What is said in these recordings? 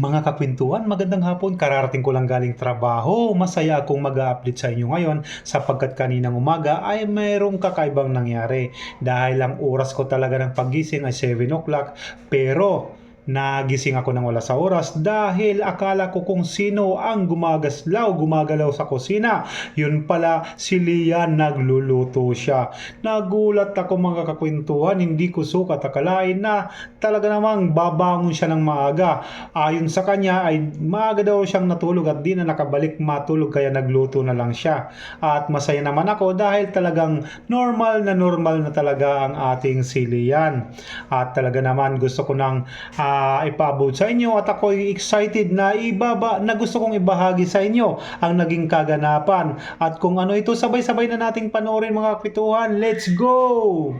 Mga kapintuan, magandang hapon. Kararating ko lang galing trabaho. Masaya akong mag-update sa inyo ngayon sapagkat kaninang umaga ay mayroong kakaibang nangyari. Dahil ang oras ko talaga ng paggising ay 7 o'clock pero nagising ako ng wala sa oras dahil akala ko kung sino ang gumagaslaw, gumagalaw sa kusina. Yun pala si Lian nagluluto siya. Nagulat ako mga kakwentuhan, hindi ko sukat akalain na talaga namang babangon siya ng maaga. Ayon sa kanya ay maaga daw siyang natulog at di na nakabalik matulog kaya nagluto na lang siya. At masaya naman ako dahil talagang normal na normal na talaga ang ating si Lian. At talaga naman gusto ko nang ah, ipaabot sa inyo at ako'y excited na ibaba na gusto kong ibahagi sa inyo ang naging kaganapan. At kung ano ito sabay-sabay na nating panoorin mga kapituhan. Let's go!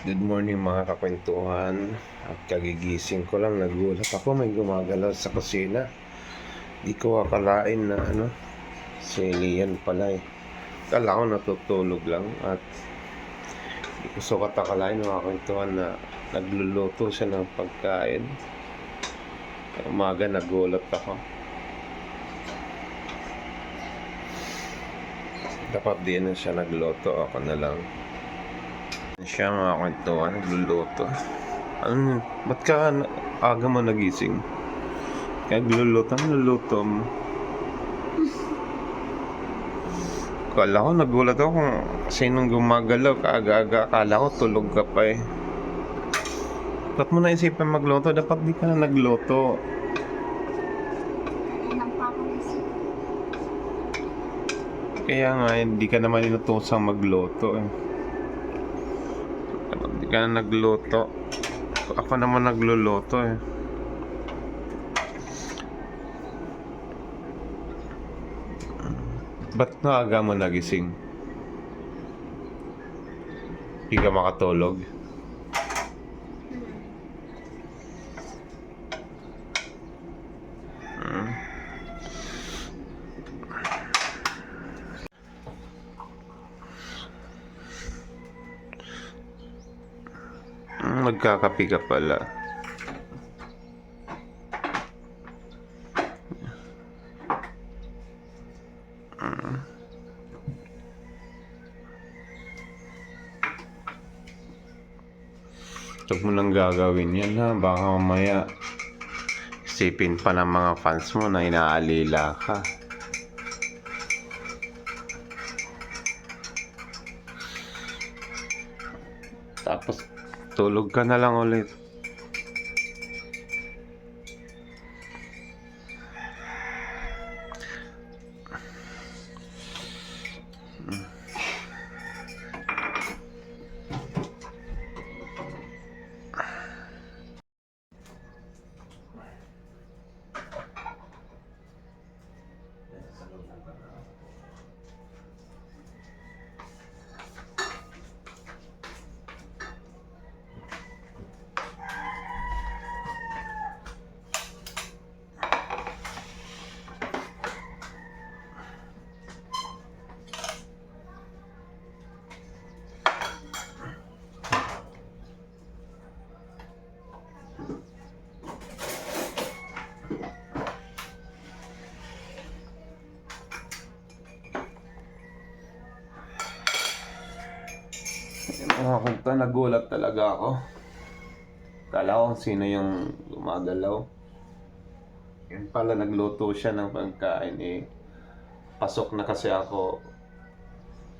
Good morning mga kakwentuhan At kagigising ko lang nagulat ako may gumagalaw sa kusina Di ko akalain na ano Si Lian pala eh Kala ko natutulog lang at Di ko sukat akalain mga kakwentuhan na Nagluluto siya ng pagkain Umaga nagulat ako Dapat di na siya nagluto ako na lang siya mga kwentuhan, nagluluto. Ano, ba't ka aga mo nagising? Kaya nagluluto, nagluluto mo. Kala ko, nagulat ako kung sinong gumagalaw, kaaga-aga, akala ko tulog ka pa eh. Ba't mo naisipan magluto? Dapat di ka na isip. Kaya nga, hindi ka naman inutosang magluto eh. Dapat di ka na nagluto. Ako naman nagluluto eh. Ba't naaga mo nagising? Hindi ka makatulog? Hmm. Hmm, Nagkakapi ka pala. Huwag mo nang gagawin yan ha. Baka mamaya isipin pa ng mga fans mo na inaalila ka. Tapos tulog ka na lang ulit. Nagulat talaga ako. Kala ko sino yung gumagalaw. Yan pala, nagluto siya ng pagkain eh. Pasok na kasi ako.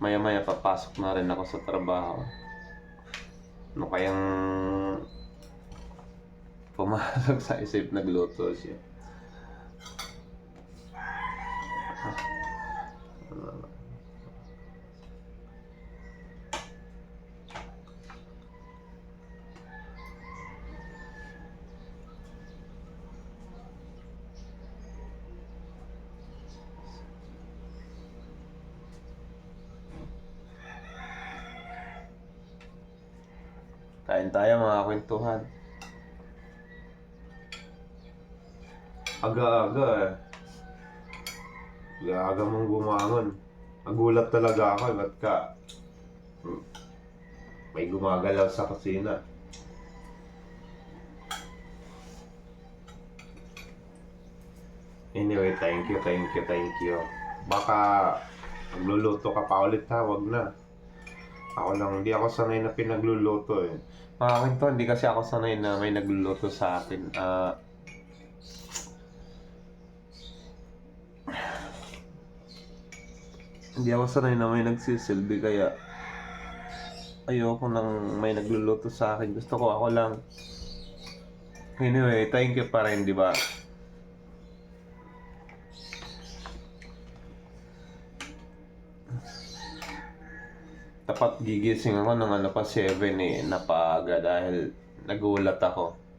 Maya-maya papasok na rin ako sa trabaho. Ano kayang pumasok sa isip nagluto siya. Kain tayo mga kwentuhan. Aga-aga eh. Aga-aga mong gumangon. Nagulat talaga ako eh. Ba't ka? May gumagalaw sa kusina. Anyway, thank you, thank you, thank you. Baka magluluto ka pa ulit ha, wag na. Ako lang, hindi ako sanay na pinagluluto eh. Mga kwento, hindi kasi ako sanay na may nagluluto sa akin. Ah... hindi ako sanay na may nagsisilbi kaya ayoko nang may nagluluto sa akin. Gusto ko ako lang. Anyway, thank you pa rin, di ba? Tapat gigising ako ng pa 7 eh, napaaga dahil nagulat ako.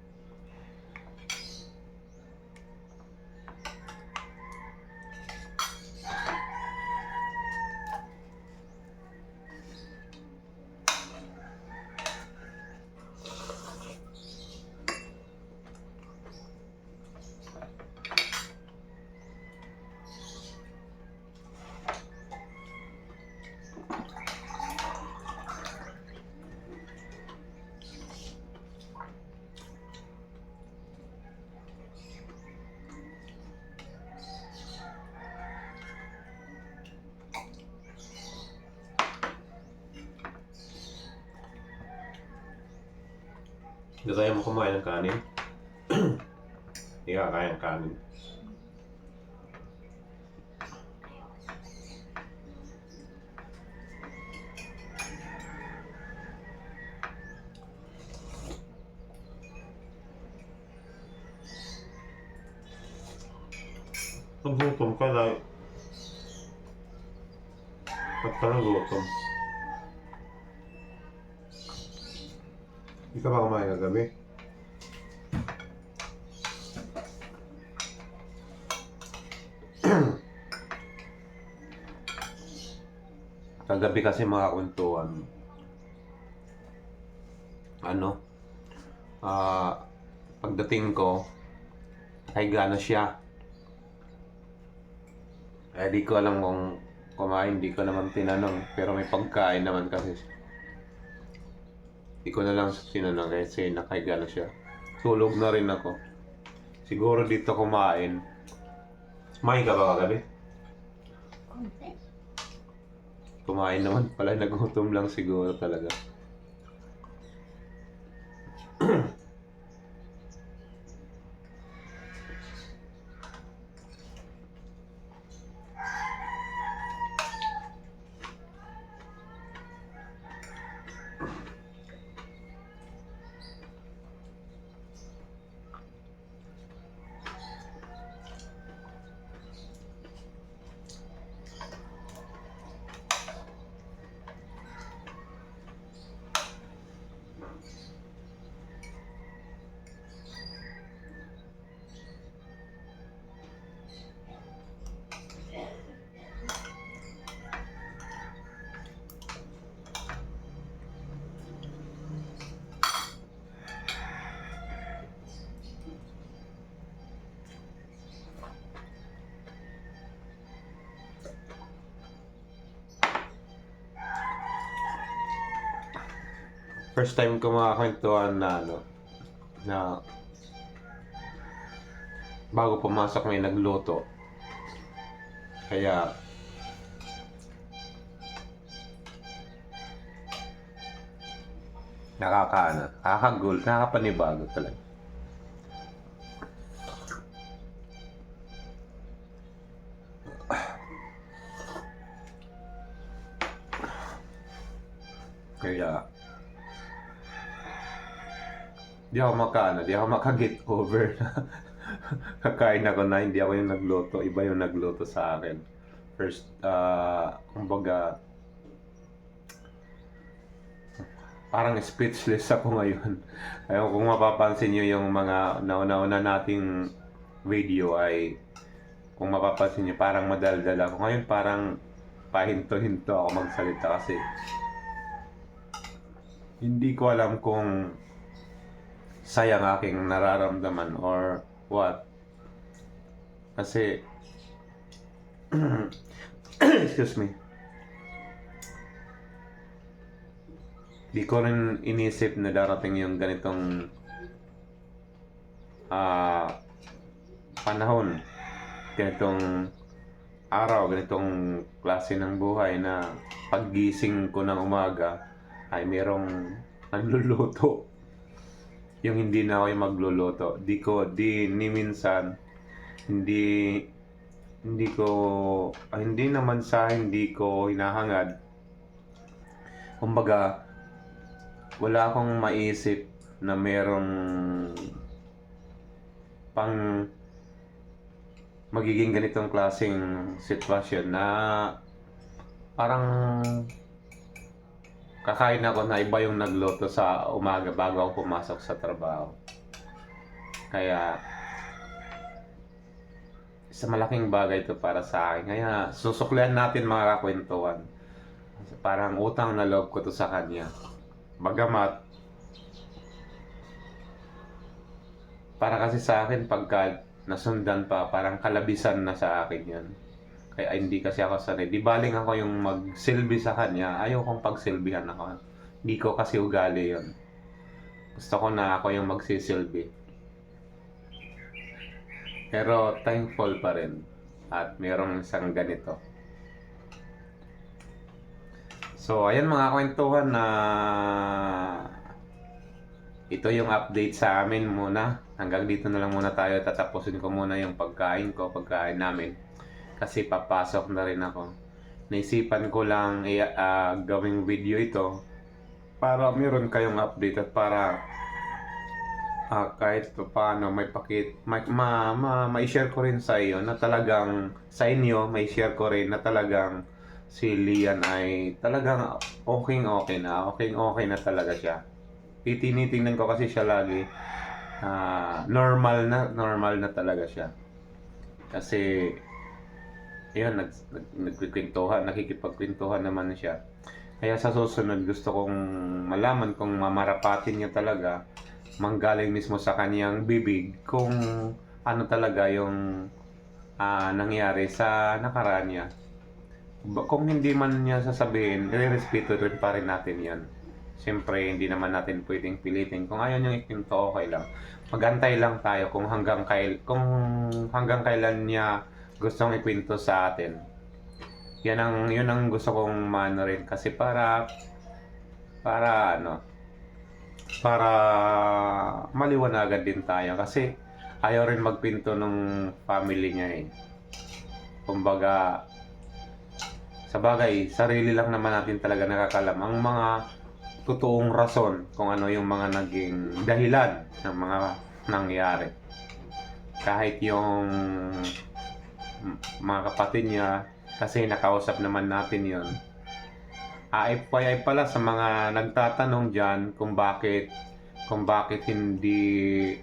Hindi tayo mo kumain ng kanin. Hindi ka kaya ng kanin. Nagutom ka dahil... Ba't ka nagutom? Hindi ka ba kumain kagabi? Kagabi kasi mga kwentuhan. Ano? Ah, pagdating ko, ay gana siya. Eh, di ko alam kung kumain, di ko naman tinanong. Pero may pagkain naman kasi. Di ko na lang tinanong kasi nakahiga na siya. Tulog na rin ako. Siguro dito kumain. Kumain ka ba kagabi? Konti. Kumain naman pala, nagutom lang siguro talaga. First time ko makakwentuhan na ano, na bago pumasok may nagluto. Kaya nakakaano, nakakagul, nakakapanibago talaga. Kaya Di ako makaano, di ako makaget over na kakain ako na hindi ako yung nagluto, iba yung nagluto sa akin. First, ah, kumbaga, parang speechless ako ngayon. Ayun, kung mapapansin nyo yung mga nauna-una nating video ay kung mapapansin nyo, parang madaldal ako. Ngayon parang pahinto-hinto ako magsalita kasi hindi ko alam kung sayang aking nararamdaman or what. Kasi, excuse me, di ko rin inisip na darating yung ganitong ah panahon ganitong araw, ganitong klase ng buhay na paggising ko ng umaga ay merong nagluluto. Yung hindi na ako yung magluluto. Di ko, di, ni minsan, hindi, hindi ko, ah, hindi naman sa hindi ko hinahangad. Kumbaga, wala akong maisip na merong pang magiging ganitong klaseng sitwasyon na parang kakain ako na iba yung nagluto sa umaga bago ako pumasok sa trabaho. Kaya isa malaking bagay ito para sa akin. Kaya susuklian natin mga kakwentuhan. Parang utang na loob ko to sa kanya. Bagamat para kasi sa akin pagka nasundan pa parang kalabisan na sa akin yan kaya hindi kasi ako sanay di baling ako yung magsilbi sa kanya ayaw kong pagsilbihan ako hindi ko kasi ugali yon gusto ko na ako yung magsisilbi pero thankful pa rin at mayroong isang ganito so ayan mga kwentuhan na ito yung update sa amin muna. Hanggang dito na lang muna tayo. Tatapusin ko muna yung pagkain ko, pagkain namin. Kasi papasok na rin ako. Naisipan ko lang i- ah, gawing video ito para meron kayong update at para ah, kahit pa paano may pakit may, ma, ma, ma-share ko rin sa iyo na talagang sa inyo may share ko rin na talagang si Lian ay talagang okay okay na okay okay na talaga siya titinitingnan ko kasi siya lagi ah, normal na normal na talaga siya kasi yun nag, nag nagkikwentuhan nakikipagkwentuhan naman siya kaya sa susunod gusto kong malaman kung mamarapatin niya talaga manggaling mismo sa kaniyang bibig kung ano talaga yung ah, nangyari sa nakaraan niya kung hindi man niya sasabihin, i-respeto rin pa rin natin yan. Siyempre, hindi naman natin pwedeng pilitin. Kung ayaw niyang ikwento, okay lang. Magantay lang tayo kung hanggang kail kung hanggang kailan niya gustong ikwento sa atin. Yan ang yun ang gusto kong mano rin kasi para para ano para maliwanagan din tayo kasi ayaw rin magpinto ng family niya eh. Kumbaga sa bagay, sarili lang naman natin talaga nakakalam ang mga totoong rason kung ano yung mga naging dahilan ng mga nangyari. Kahit yung mga kapatid niya, kasi nakausap naman natin yon. Ah, FYI pala sa mga nagtatanong dyan kung bakit kung bakit hindi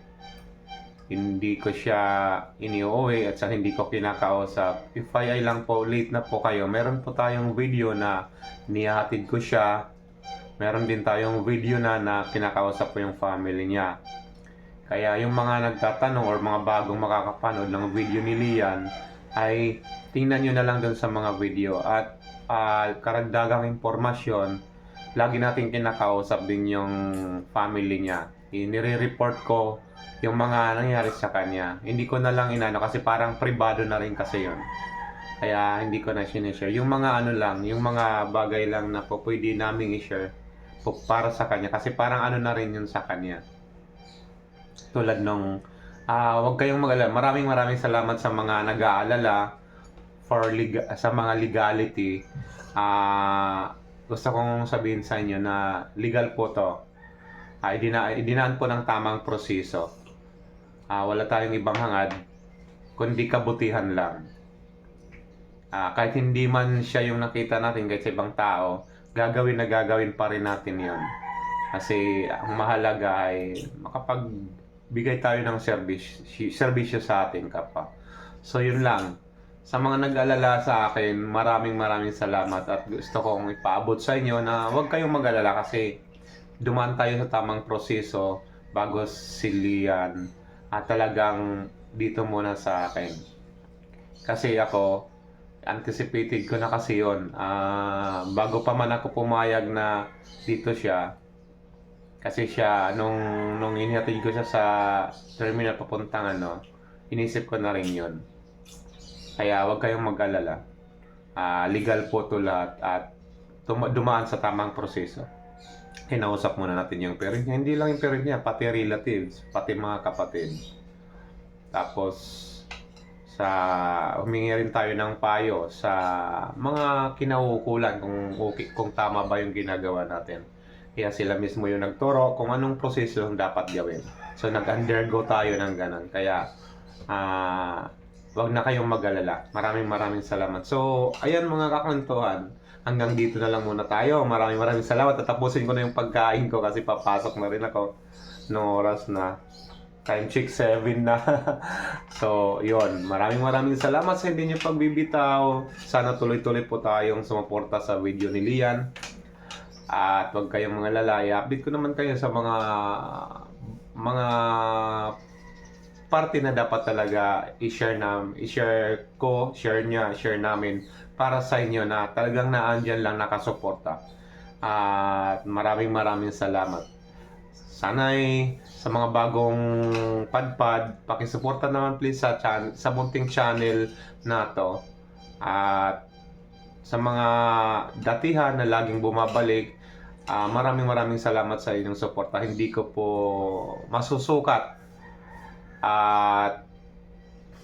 hindi ko siya iniuwi at sa hindi ko kinakausap. FYI lang po, late na po kayo. Meron po tayong video na nihatid ko siya. Meron din tayong video na na kinakausap ko yung family niya. Kaya yung mga nagtatanong or mga bagong makakapanood ng video ni Lian ay tingnan nyo na lang dun sa mga video at ah, karagdagang impormasyon lagi natin kinakausap din yung family niya. Inire-report ko yung mga nangyari sa kanya. Hindi ko na lang inano kasi parang privado na rin kasi yon. Kaya hindi ko na sinishare. Yung mga ano lang, yung mga bagay lang na po pwede naming i-share para sa kanya. Kasi parang ano na rin yun sa kanya. Tulad nung, ah wag kayong mag-alala. Maraming maraming salamat sa mga nag-aalala for leg- sa mga legality. Ah gusto kong sabihin sa inyo na legal po to. Ah, idina, idinaan po ng tamang proseso. Ah, wala tayong ibang hangad, kundi kabutihan lang. Ah, kahit hindi man siya yung nakita natin kahit sa ibang tao, gagawin na gagawin pa rin natin yon. Kasi ang mahalaga ay makapagbigay tayo ng service, serbisyo sa ating kapwa. So yun lang. Sa mga nag-alala sa akin, maraming maraming salamat at gusto kong ipaabot sa inyo na huwag kayong mag-alala kasi dumaan tayo sa tamang proseso bago silian at talagang dito muna sa akin. Kasi ako, anticipated ko na kasi yon Ah, bago pa man ako pumayag na dito siya, kasi siya, nung, nung inihatid ko siya sa terminal papuntang ano, inisip ko na rin yon Kaya huwag kayong mag-alala. Ah, legal po to lahat at tuma- dumaan sa tamang proseso. Kinausap muna natin yung parent niya. Hindi lang yung parent niya, pati relatives, pati mga kapatid. Tapos, sa humingi rin tayo ng payo sa mga kinauukulan kung kung tama ba yung ginagawa natin. Kaya sila mismo yung nagturo kung anong proseso ang dapat gawin. So nag-undergo tayo ng ganun. Kaya ah wag na kayong mag-alala. Maraming maraming salamat. So ayan mga kakwentuhan. Hanggang dito na lang muna tayo. Maraming maraming salamat. Tatapusin ko na yung pagkain ko kasi papasok na rin ako no oras na. Time check 7 na. so, yon Maraming maraming salamat sa hindi nyo pagbibitaw. Sana tuloy-tuloy po tayong sumuporta sa video ni Lian. At huwag kayong mga lalay. Update ko naman kayo sa mga mga parte na dapat talaga i-share nam, i-share ko, share niya, share namin para sa inyo na talagang naandyan lang nakasuporta. At maraming maraming salamat. Sana'y sa mga bagong padpad, pakisuporta naman please sa chan sa bunting channel na to. At sa mga datihan na laging bumabalik, ah, maraming maraming salamat sa inyong suporta. Hindi ko po masusukat. At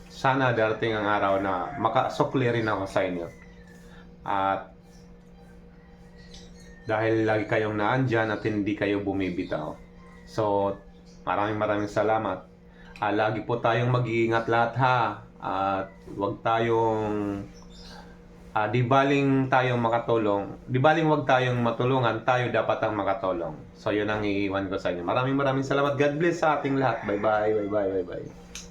sana darating ang araw na makasukli rin ako sa inyo. At dahil lagi kayong naandyan at hindi kayo bumibitaw. So, maraming maraming salamat. Ah, lagi po tayong mag-iingat lahat ha. At huwag tayong ah, di baling tayong makatulong. Di baling wag tayong matulungan, tayo dapat ang makatulong. So, yun ang iiwan ko sa inyo. Maraming maraming salamat. God bless sa ating lahat. Bye-bye, bye-bye, bye-bye.